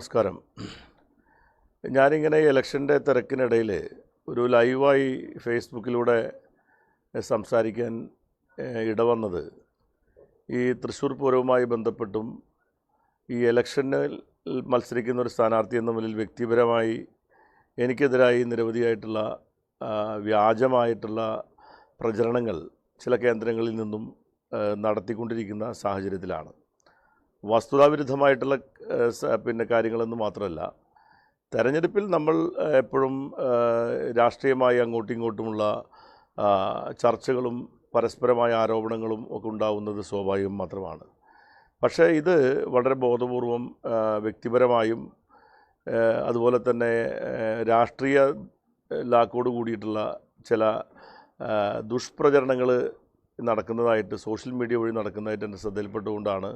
നമസ്കാരം. ഞാനിങ്ങനെ ഇലക്ഷന്റെ തിരക്കിനിടയിൽ ഒരു ലൈവായി ഫേസ്ബുക്കിലൂടെ സംസാരിക്കാൻ ഇടവന്നത് ഈ തൃശ്ശൂർ പൂരവുമായി ബന്ധപ്പെട്ടും ഈ ഇലക്ഷനിൽ മത്സരിക്കുന്ന ഒരു സ്ഥാനാർത്ഥി എന്ന നിലയിൽ വ്യക്തിപരമായി എനിക്കെതിരായി നിരവധിയായിട്ടുള്ള വ്യാജമായിട്ടുള്ള പ്രചരണങ്ങൾ ചില കേന്ദ്രങ്ങളിൽ നിന്നും നടത്തിക്കൊണ്ടിരിക്കുന്ന സാഹചര്യത്തിലാണ്. വസ്തുതാവിരുദ്ധമായിട്ടുള്ള പിന്നെ കാര്യങ്ങളെന്ന് മാത്രമല്ല തെരഞ്ഞെടുപ്പിൽ നമ്മൾ എപ്പോഴും രാഷ്ട്രീയമായി അങ്ങോട്ടും ഇങ്ങോട്ടുമുള്ള ചർച്ചകളും പരസ്പരമായ ആരോപണങ്ങളും ഒക്കെ ഉണ്ടാവുന്നത് സ്വാഭാവികം മാത്രമാണ്. പക്ഷേ ഇത് വളരെ ബോധപൂർവം വ്യക്തിപരമായും അതുപോലെ തന്നെ രാഷ്ട്രീയ ലാക്കോട് കൂടിയിട്ടുള്ള ചില ദുഷ്പ്രചരണങ്ങൾ നടക്കുന്നതായിട്ട് സോഷ്യൽ മീഡിയ വഴി നടക്കുന്നതായിട്ട് എന്റെ ശ്രദ്ധയിൽപ്പെട്ടുകൊണ്ടാണ്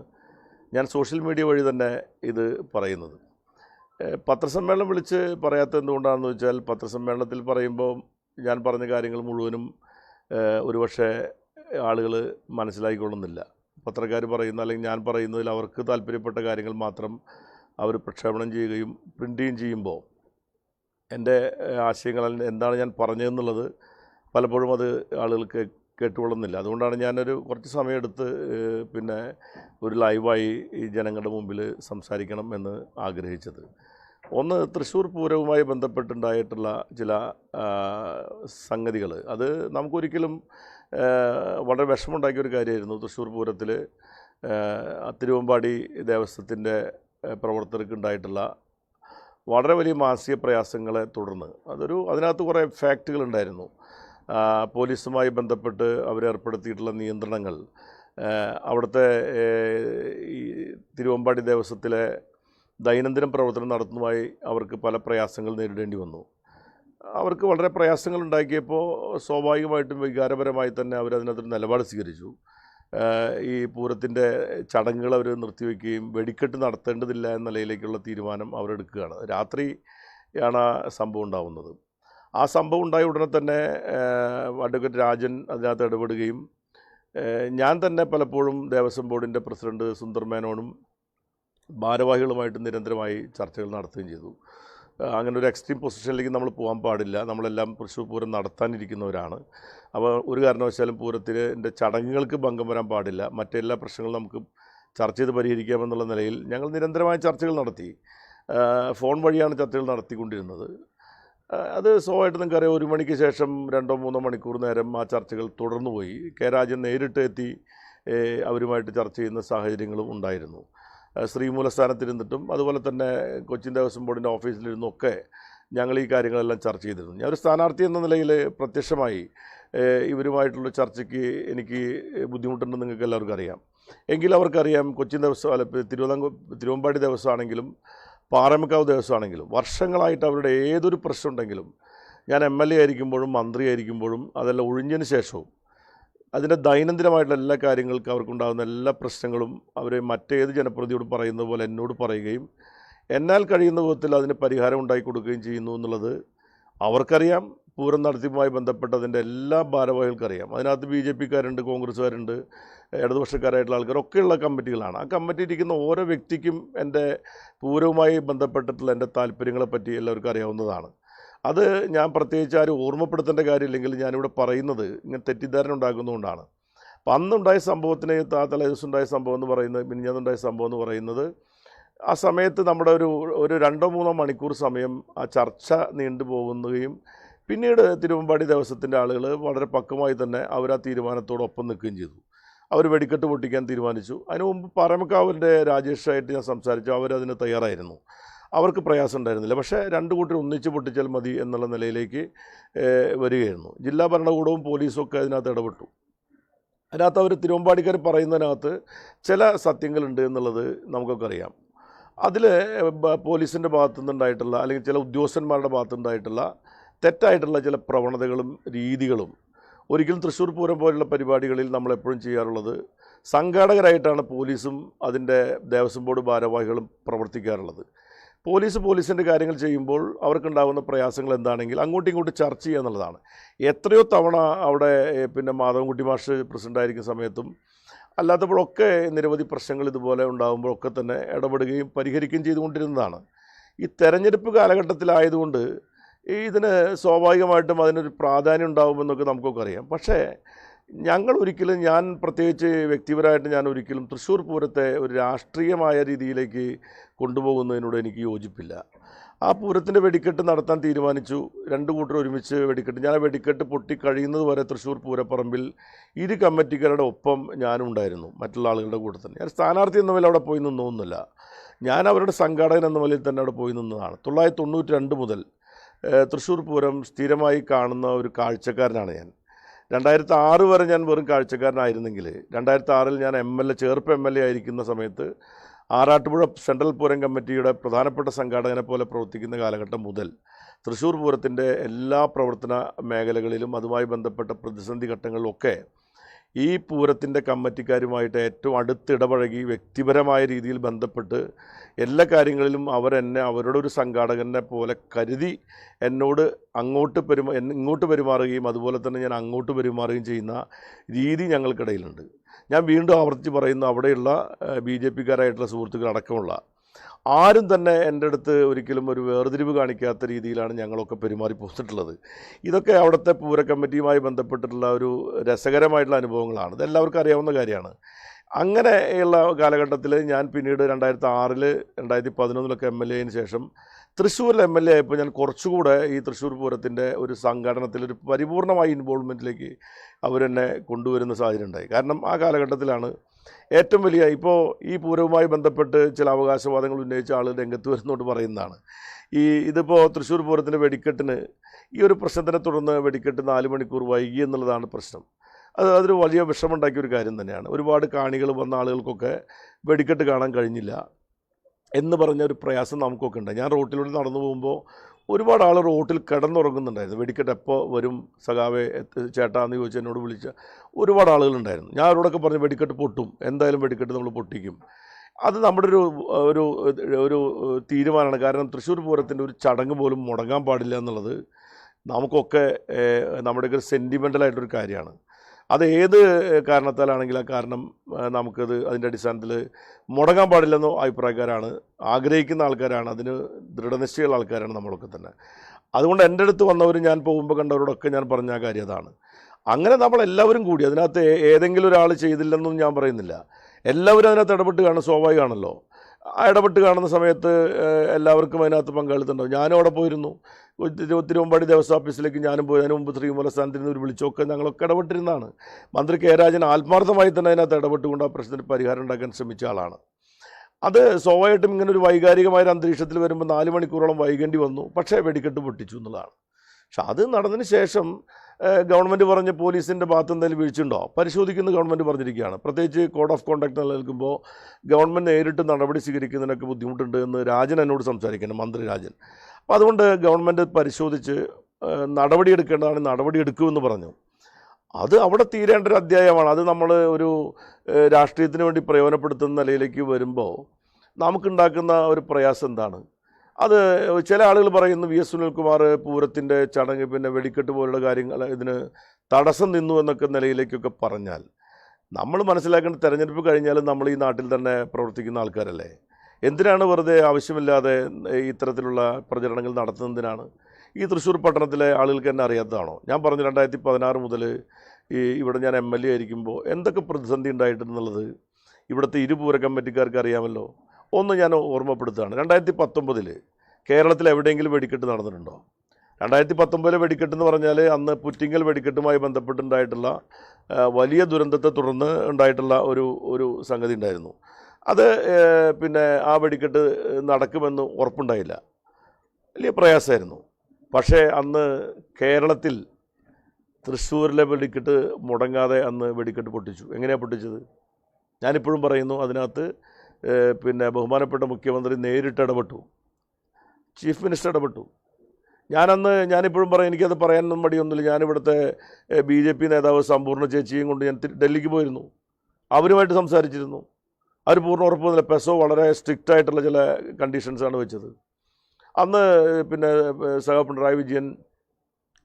ഞാൻ സോഷ്യൽ മീഡിയ വഴി തന്നെ ഇത് പറയുന്നത്. പത്രസമ്മേളനം വിളിച്ച് പറയാത്ത എന്തുകൊണ്ടാണെന്ന് വെച്ചാൽ പത്രസമ്മേളനത്തിൽ പറയുമ്പോൾ ഞാൻ പറഞ്ഞ കാര്യങ്ങൾ മുഴുവനും ഒരുപക്ഷെ ആളുകൾ മനസ്സിലാക്കിക്കൊള്ളുന്നില്ല പത്രക്കാർ പറയുന്ന അല്ലെങ്കിൽ ഞാൻ പറയുന്നതിൽ അവർക്ക് താല്പര്യപ്പെട്ട കാര്യങ്ങൾ മാത്രം അവർ പ്രക്ഷേപണം ചെയ്യുകയും പ്രിന്റ് ചെയ്യുകയും ചെയ്യുമ്പോൾ എന്റെ ആശയങ്ങൾ എന്താണ് ഞാൻ പറഞ്ഞതെന്നുള്ളത് പലപ്പോഴും അത് ആളുകൾക്ക് കേട്ടുകൊള്ളുന്നില്ല. അതുകൊണ്ടാണ് ഞാനൊരു കുറച്ച് സമയമെടുത്ത് പിന്നെ ഒരു ലൈവായി ഈ ജനങ്ങളുടെ മുമ്പിൽ സംസാരിക്കണം എന്ന് ആഗ്രഹിച്ചത്. ഒന്ന് തൃശ്ശൂർ പൂരവുമായി ബന്ധപ്പെട്ടുണ്ടായിട്ടുള്ള ചില സംഗതികൾ. അത് നമുക്കൊരിക്കലും വളരെ വിഷമമുണ്ടാക്കിയ ഒരു കാര്യമായിരുന്നു. തൃശ്ശൂർ പൂരത്തിൽ തിരുവമ്പാടി ദേവസ്വത്തിന്റെ പ്രവർത്തകർക്ക് ഉണ്ടായിട്ടുള്ള വളരെ വലിയ മാനസിക പ്രയാസങ്ങളെ തുടർന്ന്. അതൊരു അതിനകത്ത് കുറേ ആ, പോലീസുമായി ബന്ധപ്പെട്ട് അവരേർപ്പെടുത്തിയിട്ടുള്ള നിയന്ത്രണങ്ങൾ. അവിടുത്തെ ഈ തിരുവമ്പാടി ദേവസ്വത്തിലെ ദൈനംദിന പ്രവർത്തനം നടത്തുന്നതുമായി അവർക്ക് പല പ്രയാസങ്ങൾ നേരിടേണ്ടി വന്നു. അവർക്ക് വളരെ പ്രയാസങ്ങൾ ഉണ്ടാക്കിയപ്പോൾ സ്വാഭാവികമായിട്ടും വികാരപരമായി തന്നെ അവരതിനകത്തൊരു നിലപാട് സ്വീകരിച്ചു. ഈ പൂരത്തിന്റെ ചടങ്ങുകൾ അവർ നിർത്തിവെക്കുകയും വെടിക്കെട്ട് നടത്തേണ്ടതില്ല എന്ന നിലയിലേക്കുള്ള തീരുമാനം അവരെടുക്കുകയാണ്. രാത്രിയാണ് ആ സംഭവം ഉണ്ടാവുന്നത്. ആ സംഭവം ഉണ്ടായ ഉടനെ തന്നെ അഡ്വക്കേറ്റ് രാജൻ അതിനകത്ത് ഇടപെടുകയും ഞാൻ തന്നെ പലപ്പോഴും ദേവസ്വം ബോർഡിന്റെ പ്രസിഡന്റ് സുന്ദർ മേനോനും ഭാരവാഹികളുമായിട്ട് നിരന്തരമായി ചർച്ചകൾ നടത്തുകയും ചെയ്തു. അങ്ങനെ ഒരു എക്സ്ട്രീം പൊസിഷനിലേക്ക് നമ്മൾ പോകാൻ പാടില്ല. നമ്മളെല്ലാം തൃശ്ശൂർ പൂരം നടത്താനിരിക്കുന്നവരാണ്. അപ്പോൾ ഒരു കാരണവശാലും പൂരത്തിന്റെ ചടങ്ങുകൾക്ക് ഭംഗം വരാൻ പാടില്ല. മറ്റെല്ലാ പ്രശ്നങ്ങളും നമുക്ക് ചർച്ച ചെയ്ത് പരിഹരിക്കാമെന്നുള്ള നിലയിൽ ഞങ്ങൾ നിരന്തരമായ ചർച്ചകൾ നടത്തി. ഫോൺ വഴിയാണ് ചർച്ചകൾ നടത്തിക്കൊണ്ടിരുന്നത്. അത് സ്വാഭാവികമായിട്ട് നിങ്ങൾക്കറിയാം ഒരു മണിക്ക് ശേഷം രണ്ടോ മൂന്നോ മണിക്കൂർ നേരം ആ ചർച്ചകൾ തുടർന്നു പോയി കെ രാജൻ നേരിട്ട് എത്തി അവരുമായിട്ട് ചർച്ച ചെയ്യുന്ന സാഹചര്യങ്ങളും ഉണ്ടായിരുന്നു. ശ്രീമൂലസ്ഥാനത്തിരുന്നിട്ടും അതുപോലെ തന്നെ കൊച്ചിൻ ദേവസ്വം ബോർഡിന്റെ ഓഫീസിലിരുന്നൊക്കെ ഞങ്ങൾ ഈ കാര്യങ്ങളെല്ലാം ചർച്ച ചെയ്തിരുന്നു. ഞാൻ ഒരു സ്ഥാനാർത്ഥി എന്ന നിലയിൽ പ്രത്യക്ഷമായി ഇവരുമായിട്ടുള്ള ചർച്ചയ്ക്ക് എനിക്ക് ബുദ്ധിമുട്ടുണ്ടെന്ന് നിങ്ങൾക്ക് എല്ലാവർക്കും അറിയാം. എങ്കിലും അവർക്കറിയാം കൊച്ചിൻ ദേവസ്വം അല്ല ഇപ്പം തിരുവിതാംകൂർ തിരുവമ്പാടി ദേവസ്വമാണെങ്കിലും പാറമക്കാവ് ദേവസ്വമാണെങ്കിലും വർഷങ്ങളായിട്ട് അവരുടെ ഏതൊരു പ്രശ്നം ഉണ്ടെങ്കിലും ഞാൻ എം എൽ എ ആയിരിക്കുമ്പോഴും മന്ത്രി ആയിരിക്കുമ്പോഴും അതെല്ലാം ഒഴിഞ്ഞതിന് ശേഷവും അതിന്റെ ദൈനംദിനമായിട്ടുള്ള എല്ലാ കാര്യങ്ങൾക്കും അവർക്കുണ്ടാകുന്ന എല്ലാ പ്രശ്നങ്ങളും അവർ മറ്റേത് ജനപ്രതിയോട് പറയുന്നത് പോലെ എന്നോട് പറയുകയും എന്നാൽ കഴിയുന്ന വിധത്തിൽ അതിന് പരിഹാരം ഉണ്ടാക്കി കൊടുക്കുകയും ചെയ്യുന്നു എന്നുള്ളത് അവർക്കറിയാം. പൂരം നടത്തിപ്പുമായി ബന്ധപ്പെട്ട അതിന്റെ എല്ലാ ഭാരവാഹികൾക്കും അറിയാം. അതിനകത്ത് ബി ജെ പിക്കാരുണ്ട് കോൺഗ്രസ്സുകാരുണ്ട് ഇടതുപക്ഷക്കാരായിട്ടുള്ള ആൾക്കാരൊക്കെയുള്ള കമ്മിറ്റികളാണ്. ആ കമ്മിറ്റി ഇരിക്കുന്ന ഓരോ വ്യക്തിക്കും എന്റെ പൂരവുമായി ബന്ധപ്പെട്ടിട്ടുള്ള എന്റെ താല്പര്യങ്ങളെ പറ്റി എല്ലാവർക്കും അറിയാവുന്നതാണ്. അത് ഞാൻ പ്രത്യേകിച്ച് ആരും ഓർമ്മപ്പെടുത്തേണ്ട കാര്യമില്ലെങ്കിൽ ഞാനിവിടെ പറയുന്നത് ഇങ്ങനെ തെറ്റിദ്ധാരണ ഉണ്ടാക്കുന്നതുകൊണ്ടാണ്. അപ്പം അന്നുണ്ടായ സംഭവത്തിന് ആ തലേദിവസമുണ്ടായ സംഭവം എന്ന് പറയുന്നത് മിനിഞ്ഞാന്നുണ്ടായ സംഭവം എന്ന് പറയുന്നത് ആ സമയത്ത് നമ്മുടെ ഒരു ഒരു രണ്ടോ മൂന്നോ മണിക്കൂർ സമയം ആ ചർച്ച നീണ്ടു പോകുകയും പിന്നീട് തിരുവമ്പാടി ദേവസ്വത്തിന്റെ ആളുകൾ വളരെ പക്വമായി തന്നെ അവർ ആ തീരുമാനത്തോടൊപ്പം നിൽക്കുകയും ചെയ്തു. അവർ വെടിക്കെട്ട് പൊട്ടിക്കാൻ തീരുമാനിച്ചു. അതിനു മുമ്പ് പാറമക്കാവിന്റെ രാജേഷായിട്ട് ഞാൻ സംസാരിച്ചു. അവരതിന് തയ്യാറായിരുന്നു. അവർക്ക് പ്രയാസം ഉണ്ടായിരുന്നില്ല. പക്ഷേ രണ്ട് കൂട്ടർ ഒന്നിച്ച് പൊട്ടിച്ചാൽ മതി എന്നുള്ള നിലയിലേക്ക് വരികയായിരുന്നു. ജില്ലാ ഭരണകൂടവും പോലീസും ഒക്കെ അതിനകത്ത് ഇടപെട്ടു. അതിനകത്ത് അവർ തിരുവമ്പാടിക്കാർ പറയുന്നതിനകത്ത് ചില സത്യങ്ങളുണ്ട് എന്നുള്ളത് നമുക്കൊക്കെ അറിയാം. അതിൽ പോലീസിന്റെ ഭാഗത്തു നിന്നുണ്ടായിട്ടുള്ള അല്ലെങ്കിൽ ചില ഉദ്യോഗസ്ഥന്മാരുടെ ഭാഗത്തു നിന്നുണ്ടായിട്ടുള്ള തെറ്റായിട്ടുള്ള ചില പ്രവണതകളും രീതികളും ഒരിക്കലും തൃശ്ശൂർ പൂരം പോലുള്ള പരിപാടികളിൽ നമ്മളെപ്പോഴും ചെയ്യാറുള്ളത് സംഘാടകരായിട്ടാണ് പോലീസും അതിന്റെ ദേവസ്വം ബോർഡ് ഭാരവാഹികളും പ്രവർത്തിക്കാറുള്ളത്. പോലീസ് പോലീസിന്റെ കാര്യങ്ങൾ ചെയ്യുമ്പോൾ അവർക്കുണ്ടാകുന്ന പ്രയാസങ്ങൾ എന്താണെങ്കിൽ അങ്ങോട്ടും ഇങ്ങോട്ടും ചർച്ച ചെയ്യുക എന്നുള്ളതാണ്. എത്രയോ തവണ അവിടെ പിന്നെ മാധവൻകുട്ടി മാഷ് പ്രസിഡന്റായിരിക്കുന്ന സമയത്തും അല്ലാത്തപ്പോഴൊക്കെ നിരവധി പ്രശ്നങ്ങൾ ഇതുപോലെ ഉണ്ടാകുമ്പോഴൊക്കെ തന്നെ ഇടപെടുകയും പരിഹരിക്കുകയും ചെയ്തുകൊണ്ടിരുന്നതാണ്. ഈ തെരഞ്ഞെടുപ്പ് കാലഘട്ടത്തിലായതുകൊണ്ട് ഇതിന് സ്വാഭാവികമായിട്ടും അതിനൊരു പ്രാധാന്യം ഉണ്ടാകുമെന്നൊക്കെ നമുക്കൊക്കെ അറിയാം. പക്ഷേ ഞങ്ങൾ ഒരിക്കലും ഞാൻ പ്രത്യേകിച്ച് വ്യക്തിപരമായിട്ട് ഞാൻ ഒരിക്കലും തൃശ്ശൂർ പൂരത്തെ ഒരു രാഷ്ട്രീയമായ രീതിയിലേക്ക് കൊണ്ടുപോകുന്നതിനോട് എനിക്ക് യോജിപ്പില്ല. ആ പൂരത്തിന്റെ വെടിക്കെട്ട് നടത്താൻ തീരുമാനിച്ചു. രണ്ട് കൂട്ടർ ഒരുമിച്ച് വെടിക്കെട്ട്. ഞാൻ വെടിക്കെട്ട് പൊട്ടി കഴിയുന്നത് വരെ തൃശ്ശൂർ പൂരപ്പറമ്പിൽ ഇരു കമ്മിറ്റിക്കാരുടെ ഒപ്പം ഞാനും ഉണ്ടായിരുന്നു മറ്റുള്ള ആളുകളുടെ കൂട്ടത്തിൽ ഞാൻ സ്ഥാനാർത്ഥി എന്ന നിലയിൽ അവിടെ പോയി നിന്നൊന്നുമില്ല. ഞാൻ അവരുടെ സംഘാടകൻ എന്ന നിലയിൽ തന്നെ അവിടെ പോയി നിന്നതാണ്. തൊള്ളായിരത്തി തൊണ്ണൂറ്റി രണ്ട് മുതൽ തൃശ്ശൂർ പൂരം സ്ഥിരമായി കാണുന്ന ഒരു കാഴ്ചക്കാരനാണ് ഞാൻ. രണ്ടായിരത്തി ആറ് വരെ ഞാൻ വെറും കാഴ്ചക്കാരനായിരുന്നെങ്കിൽ രണ്ടായിരത്തി ആറിൽ ഞാൻ M L A Cherpu M L A ആയിരിക്കുന്ന സമയത്ത് ആറാട്ടുപുഴ സെൻട്രൽ പൂരം കമ്മിറ്റിയുടെ പ്രധാനപ്പെട്ട സംഘാടകനെ പോലെ പ്രവർത്തിക്കുന്ന കാലഘട്ടം മുതൽ തൃശ്ശൂർ പൂരത്തിന്റെ എല്ലാ പ്രവർത്തന മേഖലകളിലും അതുമായി ബന്ധപ്പെട്ട പ്രതിസന്ധി ഘട്ടങ്ങളിലൊക്കെ ഈ പൂരത്തിന്റെ കമ്മിറ്റിക്കാരുമായിട്ട് ഏറ്റവും അടുത്തിടപഴകി വ്യക്തിപരമായ രീതിയിൽ ബന്ധപ്പെട്ട് എല്ലാ കാര്യങ്ങളിലും അവരെന്നെ അവരുടെ ഒരു സംഘാടകനെ പോലെ കരുതി എന്നോട് അങ്ങോട്ട് പെരുമാ ഇങ്ങോട്ട് പെരുമാറുകയും അതുപോലെ തന്നെ ഞാൻ അങ്ങോട്ട് പെരുമാറുകയും ചെയ്യുന്ന രീതി ഞങ്ങൾക്കിടയിലുണ്ട്. ഞാൻ വീണ്ടും ആവർത്തിച്ച് പറയുന്നു അവിടെയുള്ള ബി ജെ പിക്കാരായിട്ടുള്ള സുഹൃത്തുക്കൾ അടക്കമുള്ള ആരും തന്നെ എന്റെ അടുത്ത് ഒരിക്കലും ഒരു വേർതിരിവ് കാണിക്കാത്ത രീതിയിലാണ് ഞങ്ങളൊക്കെ പെരുമാറി പോന്നിട്ടുള്ളത്. ഇതൊക്കെ അവിടുത്തെ പൂര കമ്മിറ്റിയുമായി ബന്ധപ്പെട്ടിട്ടുള്ള ഒരു രസകരമായിട്ടുള്ള അനുഭവങ്ങളാണ്. ഇതെല്ലാവർക്കും അറിയാവുന്ന കാര്യമാണ്. അങ്ങനെയുള്ള കാലഘട്ടത്തിൽ ഞാൻ പിന്നീട് രണ്ടായിരത്തി ആറിൽ രണ്ടായിരത്തി പതിനൊന്നിലൊക്കെ എം എൽ എന് ശേഷം തൃശ്ശൂരിൽ എം എൽ എ ആയപ്പോൾ ഞാൻ കുറച്ചുകൂടെ ഈ തൃശ്ശൂർ പൂരത്തിന്റെ ഒരു സംഘടനത്തിൽ ഒരു പരിപൂർണമായ ഇൻവോൾവ്മെന്റിലേക്ക് അവരെന്നെ കൊണ്ടുവരുന്ന സാഹചര്യം ഉണ്ടായി. കാരണം ആ കാലഘട്ടത്തിലാണ് ഏറ്റവും വലിയ ഇപ്പോൾ ഈ പൂരവുമായി ബന്ധപ്പെട്ട് ചില അവകാശവാദങ്ങൾ ഉന്നയിച്ച ആൾ രംഗത്ത് വരുന്നോട് പറയുന്നതാണ്. ഈ ഇതിപ്പോൾ തൃശ്ശൂർ പൂരത്തിന്റെ വെടിക്കെട്ടിന് ഈ ഒരു പ്രശ്നത്തിനെ തുടർന്ന് വെടിക്കെട്ട് നാല് മണിക്കൂർ വൈകി എന്നുള്ളതാണ് പ്രശ്നം. അത് അതൊരു വലിയ വിഷമുണ്ടാക്കിയ ഒരു കാര്യം തന്നെയാണ്. ഒരുപാട് കാണികൾ വന്ന ആളുകൾക്കൊക്കെ വെടിക്കെട്ട് കാണാൻ കഴിഞ്ഞില്ല എന്ന് പറഞ്ഞ ഒരു പ്രയാസം നമുക്കൊക്കെ ഉണ്ട്. ഞാൻ റോട്ടിലൂടെ നടന്നു പോകുമ്പോൾ ഒരുപാട് ആൾ റോട്ടിൽ കിടന്നുറങ്ങുന്നുണ്ടായിരുന്നു. വെടിക്കെട്ട് എപ്പോൾ വരും സഖാവെ ചേട്ടാ ചേട്ടാന്ന് ചോദിച്ച് എന്നോട് വിളിച്ച ഒരുപാട് ആളുകളുണ്ടായിരുന്നു. ഞാൻ അവരോടൊക്കെ പറഞ്ഞു വെടിക്കെട്ട് പൊട്ടും. എന്തായാലും വെടിക്കെട്ട് നമ്മൾ പൊട്ടിക്കും. അത് നമ്മുടെ ഒരു ഒരു ഒരു തീരുമാനമാണ്. കാരണം തൃശ്ശൂർ പൂരത്തിന്റെ ഒരു ചടങ്ങ് പോലും മുടങ്ങാൻ പാടില്ല എന്നുള്ളത് നമുക്കൊക്കെ നമ്മുടെയൊക്കെ സെന്റിമെന്റലായിട്ടൊരു കാര്യമാണ്. അത് ഏത് കാരണത്താലാണെങ്കിൽ ആ കാരണം നമുക്കത് അതിന്റെ അടിസ്ഥാനത്തിൽ മുടങ്ങാൻ പാടില്ലെന്നോ അഭിപ്രായക്കാരാണ് ആഗ്രഹിക്കുന്ന ആൾക്കാരാണ് അതിന് ദൃഢനിശ്ചയമുള്ള ആൾക്കാരാണ് നമ്മളൊക്കെ തന്നെ. അതുകൊണ്ട് എന്റെ അടുത്ത് വന്നവർ ഞാൻ പോകുമ്പോൾ കണ്ടവരോടൊക്കെ ഞാൻ പറഞ്ഞ ആ കാര്യം അതാണ്. അങ്ങനെ നമ്മളെല്ലാവരും കൂടി അതിനകത്ത് ഏതെങ്കിലും ഒരാൾ ചെയ്തില്ലെന്നും ഞാൻ പറയുന്നില്ല. എല്ലാവരും അതിനകത്ത് ഇടപെട്ട് കാണും സ്വാഭാവികമാണല്ലോ. ഇടപെട്ട് കാണുന്ന സമയത്ത് എല്ലാവർക്കും അതിനകത്ത് പങ്കാളിത്തമുണ്ടാവും. ഞാനും അവിടെ പോയിരുന്നു. തിരു- തിരുവമ്പാടി ദേവസ്വം ഓഫീസിലേക്ക് ഞാനും പോയി. അതിന് മുമ്പ് ശ്രീമൂല സ്ഥാനത്ത് നിന്ന് ഒരു വിളിച്ചൊക്കെ ഞങ്ങളൊക്കെ ഇടപെട്ടിരുന്നതാണ്. മന്ത്രി കെ. രാജൻ ആത്മാർത്ഥമായി തന്നെ അതിനകത്ത് ഇടപെട്ടുകൊണ്ട് ആ പ്രശ്നത്തിന് പരിഹാരം ഉണ്ടാക്കാൻ ശ്രമിച്ച ആളാണ്. അത് സ്വാഭാവികമായിട്ടും ഇങ്ങനെ ഒരു വൈകാരികമായ അന്തരീക്ഷത്തിൽ വരുമ്പോൾ നാല് മണിക്കൂറോളം വൈകേണ്ടി വന്നു. പക്ഷേ വെടിക്കെട്ട് പൊട്ടിച്ചു എന്നുള്ളതാണ്. പക്ഷെ അത് നടന്നതിന് ശേഷം ഗവൺമെന്റ് പറഞ്ഞ പോലീസിന്റെ ഭാഗത്ത് എന്തെങ്കിലും വീഴ്ചയുണ്ടോ? പരിശോധിക്കുന്ന ഗവൺമെന്റ് പറഞ്ഞിരിക്കുകയാണ്. പ്രത്യേകിച്ച് കോഡ് ഓഫ് കോണ്ടാക്ട് നിലനിൽക്കുമ്പോൾ ഗവൺമെന്റ് നേരിട്ട് നടപടി സ്വീകരിക്കുന്നതിനൊക്കെ ബുദ്ധിമുട്ടുണ്ട് എന്ന് രാജൻ എന്നോട് സംസാരിക്കണം മന്ത്രി രാജൻ. അപ്പോൾ അതുകൊണ്ട് ഗവൺമെന്റ് പരിശോധിച്ച് നടപടിയെടുക്കേണ്ടതാണ് നടപടിയെടുക്കുമെന്ന് പറഞ്ഞു. അത് അവിടെ തീരേണ്ട ഒരു അധ്യായമാണ്. അത് നമ്മൾ ഒരു രാഷ്ട്രീയത്തിന് വേണ്ടി പ്രയോജനപ്പെടുത്തുന്ന നിലയിലേക്ക് വരുമ്പോൾ നമുക്കുണ്ടാക്കുന്ന ഒരു പ്രയാസം എന്താണ്? അത് ചില ആളുകൾ പറയുന്നു വി എസ് സുനിൽകുമാർ പൂരത്തിന്റെ ചടങ്ങ് പിന്നെ വെടിക്കെട്ട് പോലുള്ള കാര്യങ്ങൾ ഇതിന് തടസ്സം നിന്നു എന്നൊക്കെ നിലയിലേക്കൊക്കെ പറഞ്ഞാൽ നമ്മൾ മനസ്സിലാക്കേണ്ട തെരഞ്ഞെടുപ്പ് കഴിഞ്ഞാലും നമ്മൾ ഈ നാട്ടിൽ തന്നെ പ്രവർത്തിക്കുന്ന ആൾക്കാരല്ലേ? എന്തിനാണ് വെറുതെ ആവശ്യമില്ലാതെ ഇത്തരത്തിലുള്ള പ്രചരണങ്ങൾ നടത്തുന്നതിനാണ്? ഈ തൃശ്ശൂർ പട്ടണത്തിലെ ആളുകൾക്ക് തന്നെ അറിയാത്തതാണോ? ഞാൻ പറഞ്ഞു രണ്ടായിരത്തി പതിനാറ് മുതൽ ഈ ഇവിടെ ഞാൻ എം എൽ എ ആയിരിക്കുമ്പോൾ എന്തൊക്കെ പ്രതിസന്ധി ഉണ്ടായിട്ടുണ്ടെന്നുള്ളത് ഇവിടുത്തെ ഇരുപൂര കമ്മിറ്റിക്കാർക്ക് അറിയാമല്ലോ? ഒന്ന് ഞാൻ ഓർമ്മപ്പെടുത്തുകയാണ്. രണ്ടായിരത്തി പത്തൊമ്പതിൽ കേരളത്തിൽ എവിടെയെങ്കിലും വെടിക്കെട്ട് നടന്നിട്ടുണ്ടോ? രണ്ടായിരത്തി പത്തൊമ്പതിലെ വെടിക്കെട്ട് എന്ന് പറഞ്ഞാൽ അന്ന് പുറ്റിങ്ങൽ വെടിക്കെട്ടുമായി ബന്ധപ്പെട്ടുണ്ടായിട്ടുള്ള വലിയ ദുരന്തത്തെ തുടർന്ന് ഉണ്ടായിട്ടുള്ള ഒരു ഒരു സംഗതി ഉണ്ടായിരുന്നു. അത് പിന്നെ ആ വെടിക്കെട്ട് നടക്കുമെന്ന് ഉറപ്പുണ്ടായില്ല. വലിയ പ്രയാസമായിരുന്നു. പക്ഷേ അന്ന് കേരളത്തിൽ തൃശ്ശൂരിലെ വെടിക്കെട്ട് മുടങ്ങാതെ അന്ന് വെടിക്കെട്ട് പൊട്ടിച്ചു. എങ്ങനെയാണ് പൊട്ടിച്ചത്? ഞാനിപ്പോഴും പറയുന്നു അതിനകത്ത് പിന്നെ ബഹുമാനപ്പെട്ട മുഖ്യമന്ത്രി നേരിട്ട് ഇടപെട്ടു. ചീഫ് മിനിസ്റ്റർ ഇടപെട്ടു. ഞാനന്ന് ഞാനിപ്പോഴും പറയും എനിക്കത് പറയാനൊന്നും മടിയൊന്നുമില്ല. ഞാനിവിടുത്തെ ബി ജെ പി നേതാവ് സമ്പൂർണ ചേച്ചിയും കൊണ്ട് ഞാൻ ഡൽഹിക്ക് പോയിരുന്നു. അവരുമായിട്ട് സംസാരിച്ചിരുന്നു. അവർ പൂർണ ഉറപ്പ് വന്നില്ല പെസോ വളരെ സ്ട്രിക്റ്റ് ആയിട്ടുള്ള ചില കണ്ടീഷൻസാണ് വെച്ചത്. അന്ന് പിന്നെ സഹ പിണറായി വിജയൻ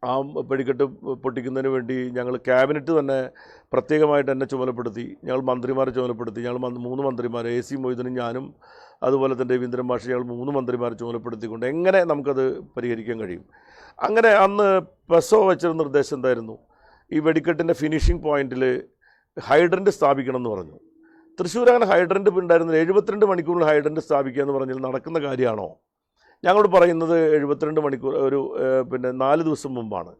ആ വെടിക്കെട്ട് പൊട്ടിക്കുന്നതിന് വേണ്ടി ഞങ്ങൾ ക്യാബിനറ്റ് തന്നെ പ്രത്യേകമായിട്ട് എന്നെ ചുമതലപ്പെടുത്തി. ഞങ്ങൾ മന്ത്രിമാരെ ചുമതലപ്പെടുത്തി. ഞങ്ങൾ മൂന്ന് മന്ത്രിമാർ എ സി മൊയ്തീനും ഞാനും അതുപോലെ തന്നെ രവീന്ദ്രൻ മാഷി ഞങ്ങൾ മൂന്ന് മന്ത്രിമാരെ ചുമതലപ്പെടുത്തിക്കൊണ്ട് എങ്ങനെ നമുക്കത് പരിഹരിക്കാൻ കഴിയും? അങ്ങനെ അന്ന് പെസോ വെച്ചൊരു നിർദ്ദേശം എന്തായിരുന്നു? ഈ വെടിക്കെട്ടിന്റെ ഫിനിഷിംഗ് പോയിന്റിൽ ഹൈഡ്രന്റ് സ്ഥാപിക്കണം എന്ന് പറഞ്ഞു. തൃശ്ശൂർ അങ്ങനെ ഹൈഡ്രന്റ് ഉണ്ടായിരുന്നില്ല. എഴുപത്തിരണ്ട് മണിക്കൂറിൽ ഹൈഡ്രന്റ് സ്ഥാപിക്കുക എന്ന് പറഞ്ഞാൽ നടക്കുന്ന കാര്യമാണോ? ഞങ്ങളോട് പറയുന്നത് എഴുപത്തിരണ്ട് മണിക്കൂർ ഒരു പിന്നെ നാല് ദിവസം മുമ്പാണ്.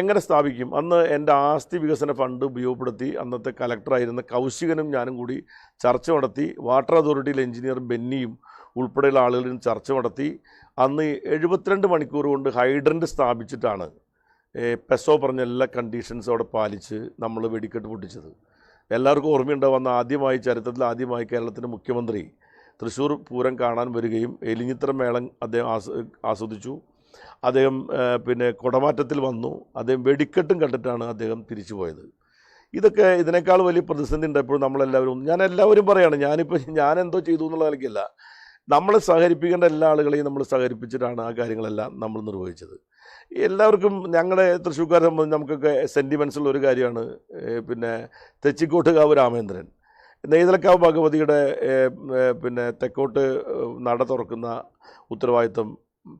എങ്ങനെ സ്ഥാപിക്കും? അന്ന് എന്റെ ആസ്തി വികസന ഫണ്ട് ഉപയോഗപ്പെടുത്തി അന്നത്തെ കലക്ടറായിരുന്ന കൗശികനും ഞാനും കൂടി ചർച്ച നടത്തി വാട്ടർ അതോറിറ്റിയിലെ എഞ്ചിനീയർ ബെന്നിയും ഉൾപ്പെടെയുള്ള ആളുകളും ചർച്ച നടത്തി. അന്ന് എഴുപത്തിരണ്ട് മണിക്കൂർ കൊണ്ട് ഹൈഡ്രന്റ് സ്ഥാപിച്ചിട്ടാണ് പെസോ പറഞ്ഞ എല്ലാ കണ്ടീഷൻസും അവിടെ പാലിച്ച് നമ്മൾ വെടിക്കെട്ട് പൊട്ടിച്ചത്. എല്ലാവർക്കും ഓർമ്മയുണ്ടാവുന്ന ആദ്യമായി ചരിത്രത്തിൽ ആദ്യമായി കേരളത്തിന്റെ മുഖ്യമന്ത്രി തൃശ്ശൂർ പൂരം കാണാൻ വരികയും എലിഞ്ഞിത്ര മേളം അദ്ദേഹം ആസ് ആസ്വദിച്ചു. അദ്ദേഹം പിന്നെ കുടമാറ്റത്തിൽ വന്നു. അദ്ദേഹം വെടിക്കെട്ടും കണ്ടിട്ടാണ് അദ്ദേഹം തിരിച്ചു പോയത്. ഇതൊക്കെ ഇതിനേക്കാൾ വലിയ പ്രതിസന്ധി ഉണ്ട് എപ്പോഴും നമ്മളെല്ലാവരും ഞാൻ എല്ലാവരും പറയാണ് ഞാനിപ്പോൾ ഞാൻ എന്തോ ചെയ്തു എന്നുള്ള നിലയ്ക്കല്ല. നമ്മളെ സഹകരിപ്പിക്കേണ്ട എല്ലാ ആളുകളെയും നമ്മൾ സഹകരിപ്പിച്ചിട്ടാണ് ആ കാര്യങ്ങളെല്ലാം നമ്മൾ നിർവഹിച്ചത്. എല്ലാവർക്കും ഞങ്ങളുടെ തൃശ്ശൂർക്കാരെ സംബന്ധിച്ച് നമുക്കൊക്കെ സെന്റിമെൻസുള്ള ഒരു കാര്യമാണ് പിന്നെ തെച്ചിക്കോട്ടുകാവ് രാമേന്ദ്രൻ. നെയ്തലക്കാവ് ഭഗവതിയുടെ പിന്നെ തെക്കോട്ട് നട തുറക്കുന്ന ഉത്തരവാദിത്വം